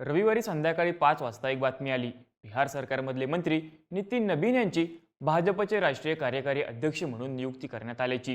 रविवारी संध्याकाळी पाच वाजता एक बातमी आली. बिहार सरकारमधले मंत्री नितीन नबीन यांची भाजपचे राष्ट्रीय कार्यकारी अध्यक्ष म्हणून नियुक्ती करण्यात आल्याची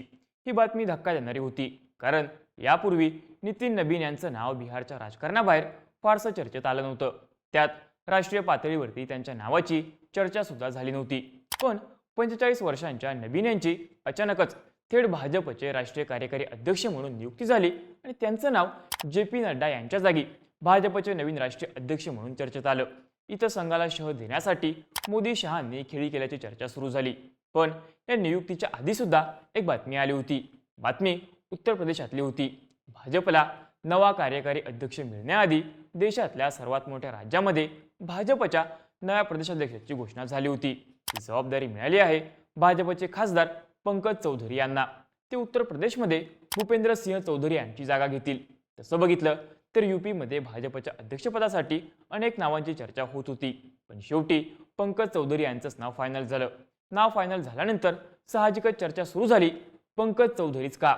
ही बातमी धक्का देणारी होती. कारण यापूर्वी नितीन नबीन यांचं नाव बिहारच्या राजकारणाबाहेर फारसं चर्चेत आलं नव्हतं. त्यात राष्ट्रीय पातळीवरती त्यांच्या नावाची चर्चासुद्धा झाली नव्हती. पण पंचेचाळीस वर्षांच्या नबीन यांची अचानकच थेट भाजपचे राष्ट्रीय कार्यकारी अध्यक्ष म्हणून नियुक्ती झाली आणि त्यांचं नाव जे पी नड्डा यांच्या जागी भाजपचे नवीन राष्ट्रीय अध्यक्ष म्हणून चर्चेत आलं. इथं संघाला शह देण्यासाठी मोदी शहांनी खेळी केल्याची चर्चा सुरू झाली. पण या नियुक्तीच्या आधी सुद्धा एक बातमी आली होती. बातमी उत्तर प्रदेशातली होती. भाजपला नवा कार्यकारी अध्यक्ष मिळण्याआधी देशातल्या सर्वात मोठ्या राज्यामध्ये भाजपच्या नव्या प्रदेशाध्यक्षाची घोषणा झाली होती. ही जबाबदारी मिळाली आहे भाजपचे खासदार पंकज चौधरी यांना. ते उत्तर प्रदेशमध्ये भूपेंद्र सिंह चौधरी यांची जागा घेतील. तसं बघितलं तर यूपीमध्ये भाजपच्या अध्यक्षपदासाठी अनेक नावांची चर्चा होत होती. पण शेवटी पंकज चौधरी यांचंच नाव फायनल झालं. नाव फायनल झाल्यानंतर साहजिकच चर्चा सुरू झाली. पंकज चौधरीच का?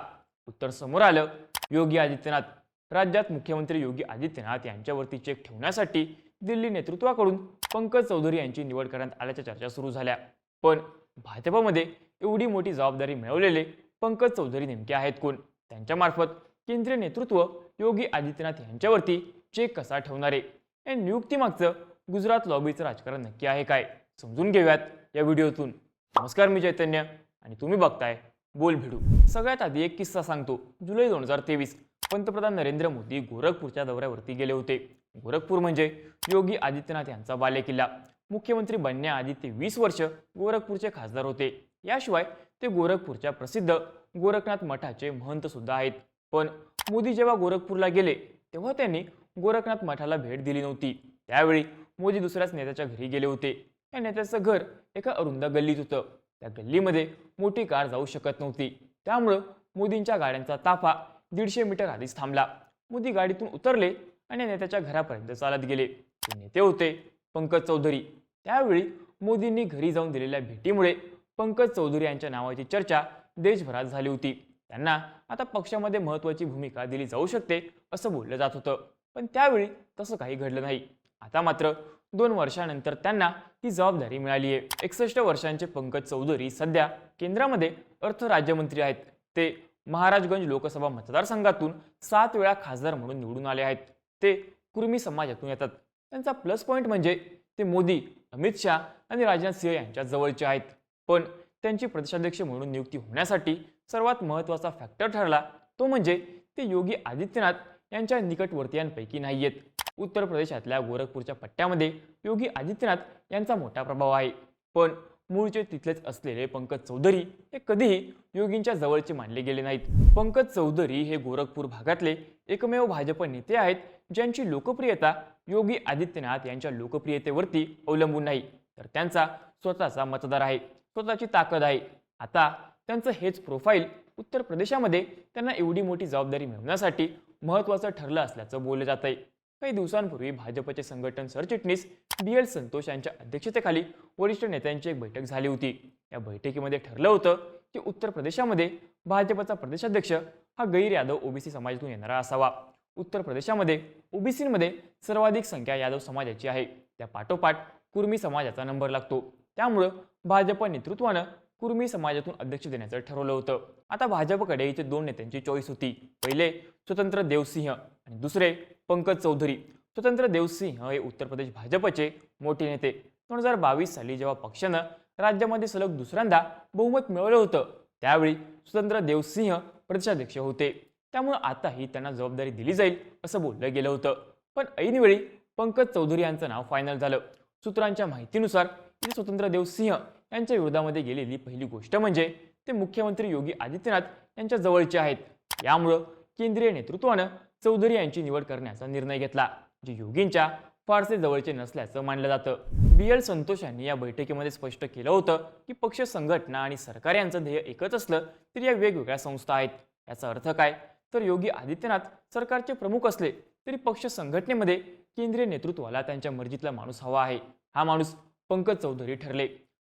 उत्तर समोर आलं. योगी आदित्यनाथ. राज्यात मुख्यमंत्री योगी आदित्यनाथ यांच्यावरती चेक ठेवण्यासाठी दिल्ली नेतृत्वाकडून पंकज चौधरी यांची निवड करण्यात आल्याच्या चर्चा सुरू झाल्या. पण भाजपमध्ये एवढी मोठी जबाबदारी मिळवलेले पंकज चौधरी नेमके आहेत कोण? त्यांच्यामार्फत केंद्रीय नेतृत्व योगी आदित्यनाथ यांच्यावरती चेक कसा ठेवणार? आहे या नियुक्तीमागचं गुजरात लॉबीचं राजकारण नक्की आहे काय? समजून घेऊयात या व्हिडिओतून. नमस्कार मी चैतन्य आणि तुम्ही बघताय बोल भिडू सगळ्यात आधी एक किस्सा सांगतो. जुलै दोन हजार तेवीस पंतप्रधान नरेंद्र मोदी गोरखपूरच्या दौऱ्यावरती गेले होते. गोरखपूर म्हणजे योगी आदित्यनाथ यांचा बालेकिल्ला. मुख्यमंत्री बनण्याआधी ते वीस वर्ष गोरखपूरचे खासदार होते. याशिवाय ते गोरखपूरच्या प्रसिद्ध गोरखनाथ मठाचे महंत सुद्धा आहेत. पण मोदी जेव्हा गोरखपूरला गेले तेव्हा त्यांनी गोरखनाथ मठाला भेट दिली नव्हती. त्यावेळी मोदी दुसऱ्याच नेत्याच्या घरी गेले होते. या नेत्याचं घर एका अरुंद गल्लीत होतं. त्या गल्लीमध्ये मोठी कार जाऊ शकत नव्हती. त्यामुळं मोदींच्या गाड्यांचा ताफा दीडशे मीटर आधीच थांबला. मोदी गाडीतून उतरले आणि नेत्याच्या घरापर्यंत चालत गेले. ते नेते होते पंकज चौधरी. त्यावेळी मोदींनी घरी जाऊन दिलेल्या भेटीमुळे पंकज चौधरी यांच्या नावाची चर्चा देशभरात झाली होती. त्यांना आता पक्षामध्ये महत्त्वाची भूमिका दिली जाऊ शकते असं बोललं जात होतं. पण त्यावेळी तसं काही घडलं नाही. आता मात्र दोन वर्षानंतर त्यांना ही जबाबदारी मिळाली आहे एकसष्ट वर्षांचे पंकज चौधरी सध्या केंद्रामध्ये अर्थ राज्यमंत्री आहेत. ते महाराजगंज लोकसभा मतदारसंघातून सात वेळा खासदार म्हणून निवडून आले आहेत. ते कुर्मी समाजातून येतात. त्यांचा प्लस पॉईंट म्हणजे ते मोदी अमित शहा आणि राजनाथ सिंह यांच्या जवळचे आहेत. पण त्यांची प्रदेशाध्यक्ष म्हणून नियुक्ती होण्यासाठी सर्वात महत्त्वाचा फॅक्टर ठरला तो म्हणजे ते योगी आदित्यनाथ यांच्या निकटवर्तीयांपैकी नाही आहेत उत्तर प्रदेशातल्या गोरखपूरच्या पट्ट्यामध्ये योगी आदित्यनाथ यांचा मोठा प्रभाव आहे. पण मूळचे तिथलेच असलेले पंकज चौधरी हे कधीही योगींच्या जवळचे मानले गेले नाहीत. पंकज चौधरी हे गोरखपूर भागातले एकमेव भाजप नेते आहेत ज्यांची लोकप्रियता योगी आदित्यनाथ यांच्या लोकप्रियतेवरती अवलंबून नाही. तर त्यांचा स्वतःचा मतदार आहे. स्वतःची ताकद आहे. आता त्यांचं हेच प्रोफाईल उत्तर प्रदेशामध्ये त्यांना एवढी मोठी जबाबदारी मिळवण्यासाठी महत्त्वाचं ठरलं असल्याचं बोललं जात आहे काही दिवसांपूर्वी भाजपचे संघटन सरचिटणीस बी एल संतोष यांच्या अध्यक्षतेखाली वरिष्ठ नेत्यांची एक बैठक झाली होती. या बैठकीमध्ये ठरलं होतं की उत्तर प्रदेशामध्ये भाजपचा प्रदेशाध्यक्ष हा गैर यादव ओबीसी समाजातून येणारा असावा. उत्तर प्रदेशामध्ये ओबीसीमध्ये सर्वाधिक संख्या यादव समाजाची आहे. त्या पाठोपाठ कुर्मी समाजाचा नंबर लागतो. त्यामुळं भाजप नेतृत्वानं कुर्मी समाजातून अध्यक्ष देण्याचं ठरवलं होतं. आता भाजपकडे इथे दोन नेत्यांची चॉईस होती. पहिले स्वतंत्र देवसिंह आणि दुसरे पंकज चौधरी. स्वतंत्र देवसिंह हे उत्तर प्रदेश भाजपचे मोठे नेते. दोन हजार बावीस साली जेव्हा पक्षानं राज्यामध्ये सलग दुसऱ्यांदा बहुमत मिळवलं होतं त्यावेळी स्वतंत्र देवसिंह प्रदेशाध्यक्ष होते. त्यामुळे आताही त्यांना जबाबदारी दिली जाईल असं बोललं गेलं होतं. पण ऐनवेळी पंकज चौधरी यांचं नाव फायनल झालं. सूत्रांच्या माहितीनुसार स्वतंत्र देवसिंह यांच्या विरोधामध्ये गेलेली पहिली गोष्ट म्हणजे ते मुख्यमंत्री योगी आदित्यनाथ यांच्या जवळचे आहेत. यामुळं केंद्रीय नेतृत्वानं चौधरी यांची निवड करण्याचा निर्णय घेतला जे योगींच्या फारसे जवळचे नसल्याचं मानलं जातं. बी एल संतोष यांनी या बैठकीमध्ये स्पष्ट केलं होतं की पक्ष संघटना आणि सरकार यांचं ध्येय एकच असलं तरी या वेगवेगळ्या संस्था आहेत. याचा अर्थ काय? तर योगी आदित्यनाथ सरकारचे प्रमुख असले तरी पक्ष संघटनेमध्ये केंद्रीय नेतृत्वाला त्यांच्या मर्जीतला माणूस हवा आहे. हा माणूस पंकज चौधरी ठरले.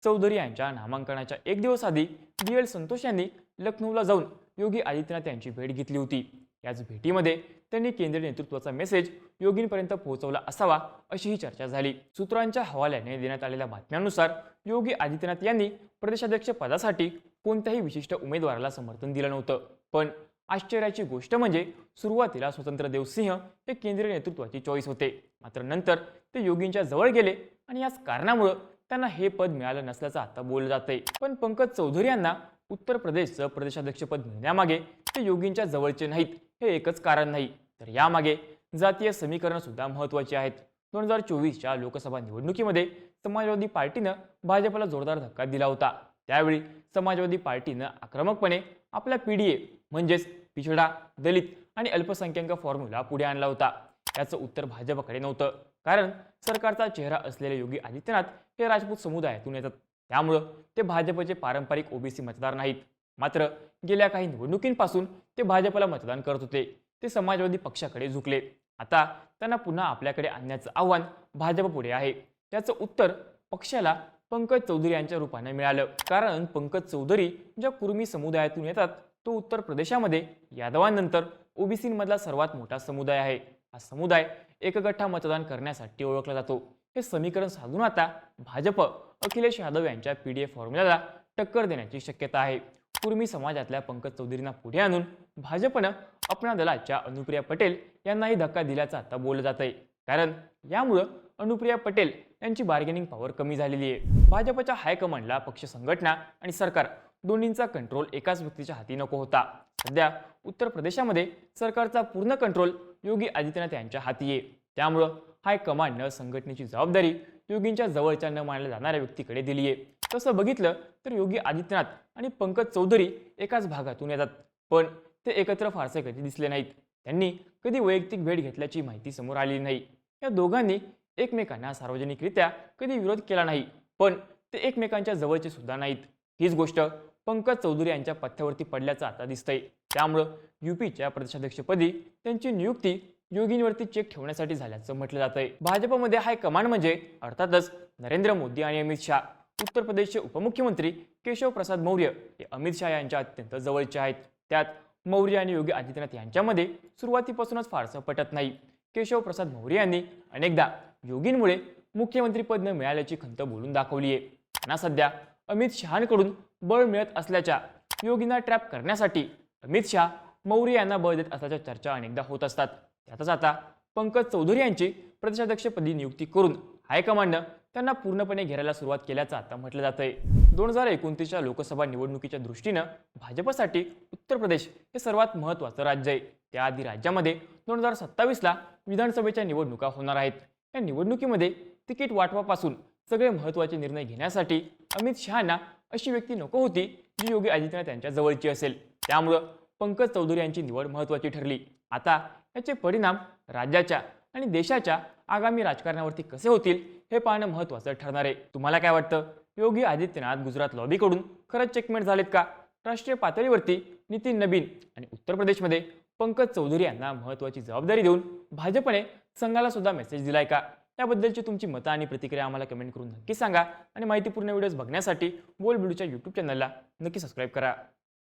चौधरी यांच्या नामांकनाच्या एक दिवस आधी बी एल संतोष यांनी लखनौला जाऊन योगी आदित्यनाथ यांची भेट घेतली होती. याच भेटीमध्ये त्यांनी केंद्रीय नेतृत्वाचा मेसेज योगींपर्यंत पोहोचवला असावा अशी ही चर्चा झाली. सूत्रांच्या हवाल्याने देण्यात आलेल्या बातम्यांनुसार योगी आदित्यनाथ यांनी प्रदेशाध्यक्ष पदासाठी कोणत्याही विशिष्ट उमेदवाराला समर्थन दिलं नव्हतं. पण आश्चर्याची गोष्ट म्हणजे सुरुवातीला स्वतंत्र देवसिंह हे केंद्रीय नेतृत्वाची चॉईस होते. मात्र नंतर ते योगींच्या जवळ गेले आणि याच कारणामुळं त्यांना हे पद मिळालं नसल्याचं आता बोललं जातंय. पण पंकज चौधरी यांना उत्तर प्रदेशचं प्रदेशाध्यक्षपद मिळण्यामागे ते योगींच्या जवळचे नाहीत. हे एकच कारण नाही. तर यामागे जातीय समीकरणं सुद्धा महत्वाची आहेत. दोन हजार चोवीसच्या लोकसभा निवडणुकीमध्ये समाजवादी पार्टीनं भाजपला जोरदार धक्का दिला होता. त्यावेळी समाजवादी पार्टीनं आक्रमकपणे आपला पीडीए म्हणजेच पिछडा दलित आणि अल्पसंख्याक फॉर्म्युला पुढे आणला होता. याचं उत्तर भाजपकडे नव्हतं. कारण सरकारचा चेहरा असलेले योगी आदित्यनाथ हे राजपूत समुदायातून येतात. त्यामुळं ते भाजपचे पारंपरिक ओबीसी मतदार नाहीत. मात्र गेल्या काही निवडणुकींपासून ते भाजपला मतदान करत होते. ते समाजवादी पक्षाकडे झुकले. आता त्यांना पुन्हा आपल्याकडे आणण्याचं आव्हान भाजप पुढे आहे. त्याचं उत्तर पक्षाला पंकज चौधरी यांच्या रूपाने मिळालं. कारण पंकज चौधरी ज्या कुर्मी समुदायातून येतात तो उत्तर प्रदेशामध्ये यादवांनंतर ओबीसीमधला सर्वात मोठा समुदाय आहे. हा समुदाय एकगठ्ठा मतदान करण्यासाठी ओळखला जातो. हे समीकरण साधून आता भाजप अखिलेश यादव यांच्या पीडीएफ फॉर्म्युल्याला टक्कर देण्याची शक्यता आहे. कुर्मी समाजातल्या पंकज चौधरींना पुढे आणून भाजपनं अपना दलाच्या अनुप्रिया पटेल यांनाही धक्का दिल्याचं आता बोललं जात आहे कारण यामुळं अनुप्रिया पटेल यांची बार्गेनिंग पॉवर कमी झालेली आहे. भाजपच्या हायकमांडला पक्ष संघटना आणि सरकार दोन्हींचा कंट्रोल एकाच व्यक्तीच्या हाती नको होता. सध्या उत्तर प्रदेशामध्ये सरकारचा पूर्ण कंट्रोल योगी आदित्यनाथ यांच्या हाती आहे त्यामुळं हाय कमांड न संघटनेची जबाबदारी योगींच्या जवळच्या न मानल्या जाणाऱ्या व्यक्तीकडे दिली आहे तसं बघितलं तर योगी आदित्यनाथ आणि पंकज चौधरी एकाच भागातून येतात. पण ते एकत्र फारसे कधी दिसले नाहीत. त्यांनी कधी वैयक्तिक भेट घेतल्याची माहिती समोर आली नाही. या दोघांनी एकमेकांना सार्वजनिकरित्या कधी विरोध केला नाही. पण ते एकमेकांच्या जवळचे सुद्धा नाहीत. हीच गोष्ट पंकज चौधरी यांच्या पथ्यावरती पडल्याचं आता दिसतंय. त्यामुळं युपीच्या प्रदेशाध्यक्षपदी त्यांची नियुक्ती योगींवरती चेक ठेवण्यासाठी झाल्याचं म्हटलं जातंय. भाजपमध्ये हाय कमांड म्हणजे अर्थातच नरेंद्र मोदी आणि अमित शहा उत्तर प्रदेशचे उपमुख्यमंत्री केशव प्रसाद मौर्य हे अमित शहा यांच्या अत्यंत जवळचे आहेत. त्यात मौर्य आणि योगी आदित्यनाथ यांच्यामध्ये सुरुवातीपासूनच फारसं पटत नाही. केशव प्रसाद मौर्य यांनी अनेकदा योगींमुळे मुख्यमंत्रीपद न मिळाल्याची खंत बोलून दाखवली आहे. त्यांना सध्या अमित शहांकडून बळ मिळत असल्याच्या योगींना ट्रॅप करण्यासाठी अमित शहा मौर्य यांना बळ देत असल्याच्या चर्चा अनेकदा होत असतात. त्यातच आता पंकज चौधरी यांची प्रदेशाध्यक्षपदी नियुक्ती करून हायकमांडनं त्यांना पूर्णपणे घेरायला सुरुवात केल्याचं आता म्हटलं जात आहे दोन हजार एकोणतीसच्या लोकसभा निवडणुकीच्या दृष्टीनं भाजपसाठी उत्तर प्रदेश हे सर्वात महत्त्वाचं राज्य आहे. त्याआधी राज्यामध्ये दोन हजार सत्तावीसला विधानसभेच्या निवडणुका होणार आहेत. या निवडणुकीमध्ये तिकीट वाटपापासून सगळे महत्त्वाचे निर्णय घेण्यासाठी अमित शहाना अशी व्यक्ती नको होती जी योगी आदित्यनाथ यांच्या जवळची असेल. त्यामुळं पंकज चौधरी यांची निवड महत्त्वाची ठरली. आता याचे परिणाम राज्याच्या आणि देशाच्या आगामी राजकारणावरती कसे होतील हे पाहणं महत्त्वाचं ठरणार आहे. तुम्हाला काय वाटतं? योगी आदित्यनाथ गुजरात लॉबीकडून खरंच चेकमेट झालेत का? राष्ट्रीय पातळीवरती नितीन नबीन आणि उत्तर प्रदेशमध्ये पंकज चौधरी यांना महत्त्वाची जबाबदारी देऊन भाजपने संघाला सुद्धा मेसेज दिलाय का? याबद्दलची तुमची मतं आणि प्रतिक्रिया आम्हाला कमेंट करून नक्की सांगा. आणि माहितीपूर्ण व्हिडिओज बघण्यासाठी बोल बिडूच्या यूट्यूब चॅनलला नक्की सबस्क्राईब करा.